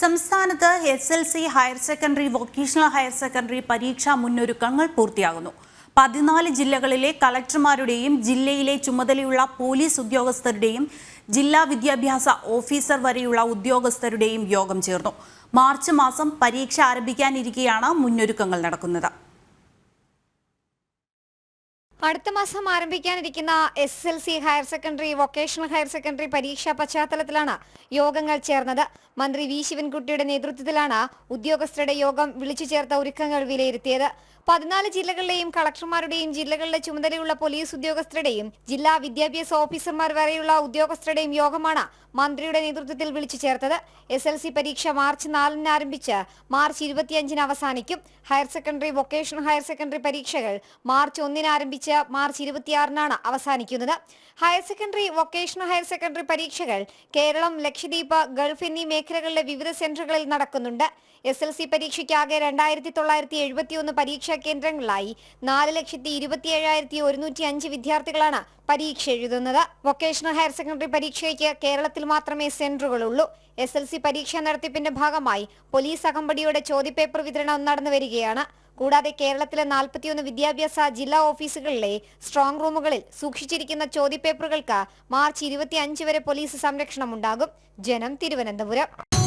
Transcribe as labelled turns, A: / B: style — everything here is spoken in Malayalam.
A: സംസ്ഥാനത്ത് S L C higher secondary vocational higher secondary പരീക്ഷാ മുന്നൊരുക്കങ്ങൾ പൂർത്തിയാകുന്നു. പതിനാല് ജില്ലകളിലെ കളക്ടർമാരുടെയും ജില്ലയിലെ ചുമതലയുള്ള പോലീസ് ഉദ്യോഗസ്ഥരുടെയും ജില്ലാ വിദ്യാഭ്യാസ ഓഫീസർ വരെയുള്ള ഉദ്യോഗസ്ഥരുടെയും യോഗം ചേർന്നു. മാർച്ച് മാസം പരീക്ഷ ആരംഭിക്കാനിരിക്കെയാണ് മുന്നൊരുക്കങ്ങൾ നടക്കുന്നത്.
B: അടുത്ത മാസം ആരംഭിക്കാനിരിക്കുന്ന S L C higher secondary vocational higher secondary പരീക്ഷാ പശ്ചാത്തലത്തിലാണ് യോഗങ്ങൾ ചേർന്നത്. മന്ത്രി വി ശിവൻകുട്ടിയുടെ നേതൃത്വത്തിലാണ് ഉദ്യോഗസ്ഥരുടെ യോഗം വിളിച്ചു ചേർത്ത ഒരുക്കങ്ങൾ വിലയിരുത്തിയത്. പതിനാല് ജില്ലകളിലെയും കളക്ടർമാരുടെയും ജില്ലകളിലെ ചുമതലയുള്ള പോലീസ് ഉദ്യോഗസ്ഥരുടെയും ജില്ലാ വിദ്യാഭ്യാസ ഓഫീസർമാർ വരെയുള്ള ഉദ്യോഗസ്ഥരുടെയും യോഗമാണ് മന്ത്രിയുടെ നേതൃത്വത്തിൽ വിളിച്ചു ചേർത്തത്. എസ് എൽ സി പരീക്ഷ മാർച്ച് നാലിന് ആരംഭിച്ച് മാർച്ച് ഇരുപത്തിയഞ്ചിന് അവസാനിക്കും. Higher secondary vocational higher secondary പരീക്ഷകൾ മാർച്ച് ഒന്നിന് ആരംഭിച്ച് മാർച്ച് ഇരുപത്തിയാറിനാണ് അവസാനിക്കുന്നത്. Higher secondary vocational higher secondary പരീക്ഷകൾ കേരളം ലക്ഷദ്വീപ് ഗൾഫ് എന്നീ മേഖലകളിലെ വിവിധ സെന്ററുകളിൽ നടക്കുന്നുണ്ട്. എസ് എൽ സി പരീക്ഷയ്ക്കാകെ രണ്ടായിരത്തി തൊള്ളായിരത്തി എഴുപത്തിയൊന്ന് പരീക്ഷാ കേന്ദ്രങ്ങളിലായി നാല് ലക്ഷത്തി ഇരുപത്തി ഏഴായിരത്തി ഒരുന്നൂറ്റി അഞ്ച് വിദ്യാർത്ഥികളാണ് പരീക്ഷ എഴുതുന്നത്. വൊക്കേഷണൽ ഹയർ സെക്കൻഡറി പരീക്ഷയ്ക്ക് കേരളത്തിൽ മാത്രമേ സെന്ററുകളുള്ളൂ. എസ് എൽ സി പരീക്ഷാ നടത്തിപ്പിന്റെ ഭാഗമായി പോലീസ് അകമ്പടിയുടെ ചോദ്യപേപ്പർ വിതരണം നടന്നു വരികയാണ് കൂടാതെ കേരളത്തിലെ നാൽപ്പത്തിയൊന്ന് വിദ്യാഭ്യാസ ജില്ലാ ഓഫീസുകളിലെ സ്ട്രോങ് റൂമുകളിൽ സൂക്ഷിച്ചിരിക്കുന്ന ചോദ്യപേപ്പറുകൾക്ക് മാർച്ച് ഇരുപത്തി അഞ്ച് വരെ പോലീസ് സംരക്ഷണം ഉണ്ടാകും. ജനം തിരുവനന്തപുരം.